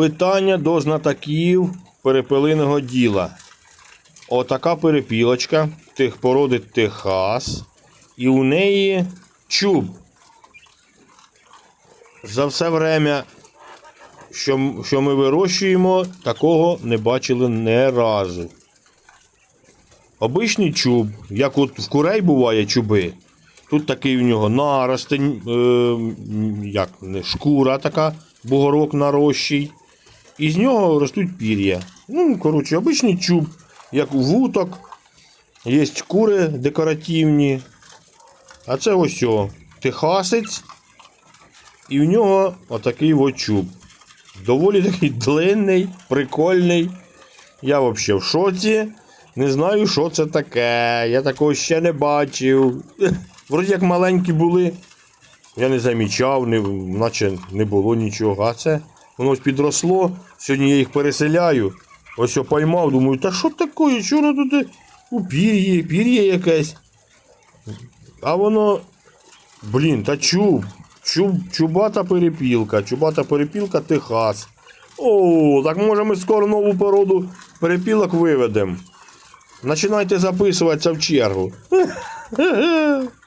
Питання до знатоків перепелиного діла. Отака перепілочка, тих породи Техас, і у неї чуб. За все время, що, що ми вирощуємо, такого не бачили не разу. Обичний чуб, як от в курей буває чуби. Тут такий у нього наростень, е, як не шкура така, бугорок нарощий. І з нього ростуть пір'я. Ну, коротше, обичний чуб, як у вуток. Є кури декоративні. А це ось о, техасець. І в нього отакий от чуб. Доволі такий длинний, прикольний. Я взагалі в шоці. Не знаю, що це таке. Я такого ще не бачив. Вроді як маленькі були. Я не замічав, не, наче не було нічого. А це воно ось підросло. Сьогодні я їх переселяю. Ось я поймав, думаю, та що таке? Воно тут у пір'ї, пір'я якесь. А воно. Блін, та чуб. Чуб, чубата перепілка, чубата перепілка Техас. О, так може ми скоро нову породу перепілок виведемо. Починайте записуватися в чергу.